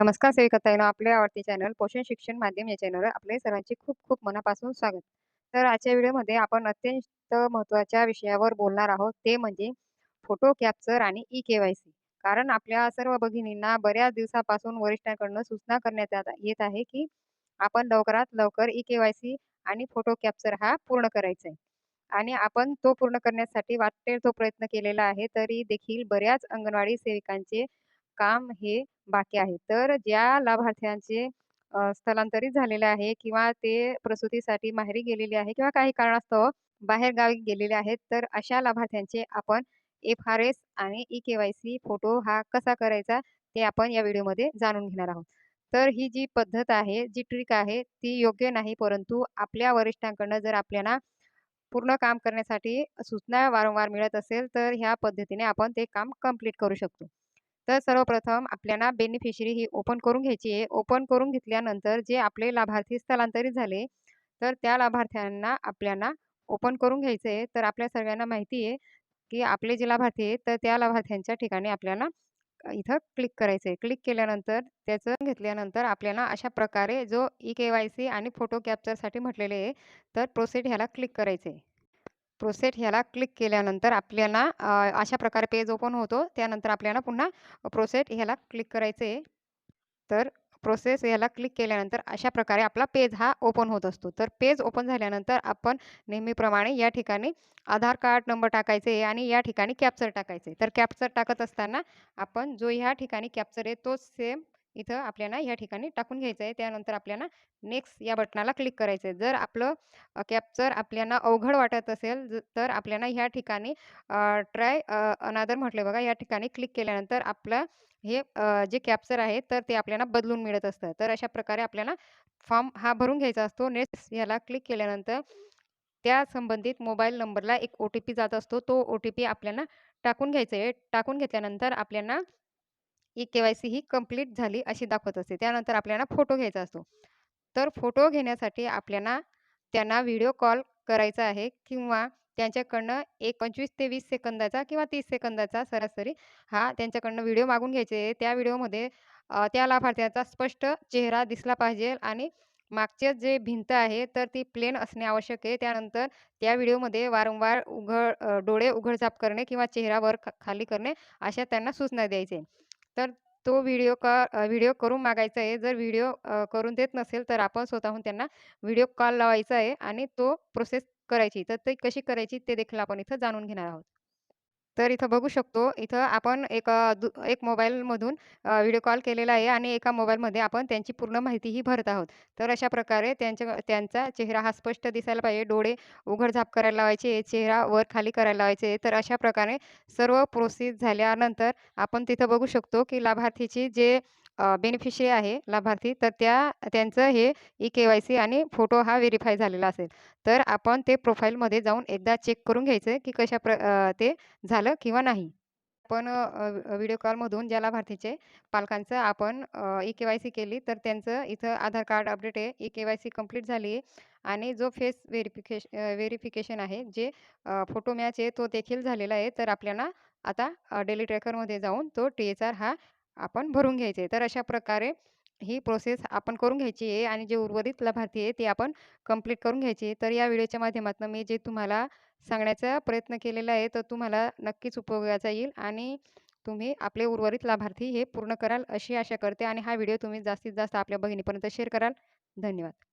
नमस्कार सेविकाताईंनो, आपले आवडते चॅनल पोषण शिक्षण माध्यम या चॅनलवर आपले सर्वांचे खूप खूप मनापासून स्वागत. तर आजच्या व्हिडिओमध्ये आपण अत्यंत महत्त्वाच्या विषयावर बोलणार आहोत. ते म्हणजे फोटो कॅप्चर आणि ई-के-वाय-सी. कारण आपल्या सर्व भगिनींना बऱ्याच दिवसापासून वरिष्ठांकडून सूचना करण्यात येत आहे, की आपण लवकरात लवकर ई-के-वाय-सी आणि फोटो कॅप्चर हा पूर्ण करायचा आहे. आणि आपण तो पूर्ण करण्यासाठी वाटेल तो प्रयत्न केलेला आहे. तरी देखील बऱ्याच अंगणवाडी सेविकांचे काम हे बाकी आहे. तर ज्या लाभार्थ्यांचे स्थलांतरित झालेले आहे किंवा ते प्रसूतीसाठी माहेरी गेलेले आहे किंवा काही कारणास्तव बाहेरगावी गेलेले आहेत, तर अशा लाभार्थ्यांचे आपण एफ-आर-एस आणि ई-के-वाय-सी फोटो हा कसा करायचा ते आपण या व्हिडिओमध्ये जाणून घेणार आहोत. तर ही जी पद्धत आहे, जी ट्रिक आहे ती योग्य नाही. परंतु आपल्या वरिष्ठांकडून जर आपल्याला पूर्ण काम करण्यासाठी सूचना वारंवार मिळत असेल, तर ह्या पद्धतीने आपण ते काम कंप्लीट करू शकतो. तर सर्वप्रथम आपल्याला बेनिफिशरी ही ओपन करून घ्यायची आहे. ओपन करून घेतल्यानंतर जे आपले लाभार्थी स्थलांतरित झाले, तर त्या लाभार्थ्यांना आपल्याला ओपन करून घ्यायचं आहे. तर आपल्या सगळ्यांना माहिती आहे, की आपले जे लाभार्थी आहेत, तर त्या लाभार्थ्यांच्या ठिकाणी आपल्याला इथं क्लिक करायचं आहे. क्लिक केल्यानंतर त्याचं घेतल्यानंतर आपल्याला अशा प्रकारे जो ई-के-वाय-सी आणि फोटो कॅप्चरसाठी म्हटलेले आहे, तर प्रोसेड ह्याला क्लिक करायचं आहे. प्रोसेट ह्याला क्लिक केल्यानंतर आपल्याला अशा प्रकारे पेज ओपन होतो. त्यानंतर आपल्याला पुन्हा प्रोसेट ह्याला क्लिक करायचं आहे. तर प्रोसेस ह्याला क्लिक केल्यानंतर अशा प्रकारे आपला पेज हा ओपन होत असतो. तर पेज ओपन झाल्यानंतर आपण नेहमीप्रमाणे या ठिकाणी आधार कार्ड नंबर टाकायचे आणि या ठिकाणी कॅप्चर टाकायचे तर कॅप्चर टाकत असताना आपण जो ह्या ठिकाणी कॅप्चर आहे तोच सेम इथं आपल्याला या ठिकाणी टाकून घ्यायचं आहे. त्यानंतर आपल्याला नेक्स्ट या बटनाला क्लिक करायचं आहे. जर आपलं कॅप्चर आपल्याला अवघड वाटत असेल तर आपल्याला ह्या ठिकाणी ट्राय अनादर म्हटलं बघा या ठिकाणी क्लिक केल्यानंतर आपलं हे जे कॅप्चर आहे तर ते आपल्याला बदलून मिळत असतं. तर अशा प्रकारे आपल्याला फॉर्म हा भरून घ्यायचा असतो. नेक्स्ट याला क्लिक केल्यानंतर त्या संबंधित मोबाईल नंबरला एक ओ-टी-पी जात असतो. तो ओ-टी-पी आपल्याला टाकून घ्यायचा आहे. टाकून घेतल्यानंतर आपल्याला ई के-वाय-सी ही कंप्लीट झाली अशी दाखवत असते. त्यानंतर आपल्याला फोटो घ्यायचा असतो. तर फोटो घेण्यासाठी आपल्याला त्यांना व्हिडिओ कॉल करायचा आहे किंवा त्यांच्याकडनं एक 25 ते वीस सेकंदाचा किंवा तीस सेकंदाचा सरासरी हा त्यांच्याकडनं व्हिडिओ मागून घ्यायचे त्या व्हिडिओमध्ये त्या लाभार्थ्याचा स्पष्ट चेहरा दिसला पाहिजे आणि मागचे जे भिंत आहे तर ती प्लेन असणे आवश्यक आहे. त्यानंतर त्या व्हिडिओमध्ये वारंवार उघड डोळे उघडझाप करणे किंवा चेहरा वर खाली करणे अशा त्यांना सूचना द्यायचे. तर तो व्हिडिओ का व्हिडिओ करून मागायचा आहे. जर व्हिडिओ करून देत नसेल, तर आपण स्वतःहून त्यांना व्हिडिओ कॉल लावायचा आहे आणि तो प्रोसेस करायची. तर ते कशी करायची ते देखील आपण इथं जाणून घेणार आहोत. तर इथं बघू शकतो, इथं आपण एक एक मोबाईलमधून व्हिडिओ कॉल केलेला आहे आणि एका मोबाईलमध्ये आपण त्यांची पूर्ण माहितीही भरत आहोत. तर अशा प्रकारे त्यांच्या त्यांचा चेहरा हा स्पष्ट दिसायला पाहिजे. डोळे उघड-झाप करायला लावायचे, चेहरा वर-खाली करायला लावायचे. तर अशा प्रकारे सर्व प्रोसेस झाल्यानंतर आपण तिथं बघू शकतो, की लाभार्थीची जे बेनिफिशरी आहे लाभार्थी, तर त्या त्यांचं हे ई-के-वाय-सी आणि फोटो हा व्हेरीफाय झालेला असेल. तर आपण ते प्रोफाईलमध्ये जाऊन एकदा चेक करून घ्यायचं, की कशा प्र ते झालं किंवा नाही. आपण व्हिडिओ कॉलमधून ज्या लाभार्थीचे पालकांचं आपण ई-के-वाय-सी केली, तर त्यांचं इथं आधार कार्ड अपडेट आहे, ई-के-वाय-सी कंप्लीट झाली आहे आणि जो फेस व्हेरिफिकेश व्हेरिफिकेशन आहे, जे फोटो मॅच आहे, तो देखील झालेला आहे. तर आपल्याला आता डेली ट्रॅकरमध्ये जाऊन तो टी-एच-आर हा आपण भरून घ्यायचे. तर अशा प्रकारे ही प्रोसेस आपण करून घ्यायची आहे आणि जे उर्वरित लाभार्थी आहे, ते आपण कंप्लीट करून घ्यायची. तर या व्हिडिओच्या माध्यमातून मी जे तुम्हाला सांगण्याचा प्रयत्न केलेला आहे, तर तुम्हाला नक्कीच उपयोगाचा येईल आणि तुम्ही आपले उर्वरित लाभार्थी हे पूर्ण कराल अशी आशा करते आणि हा व्हिडिओ तुम्ही जास्तीत जास्त आपल्या बहिणीपर्यंत शेअर कराल. धन्यवाद.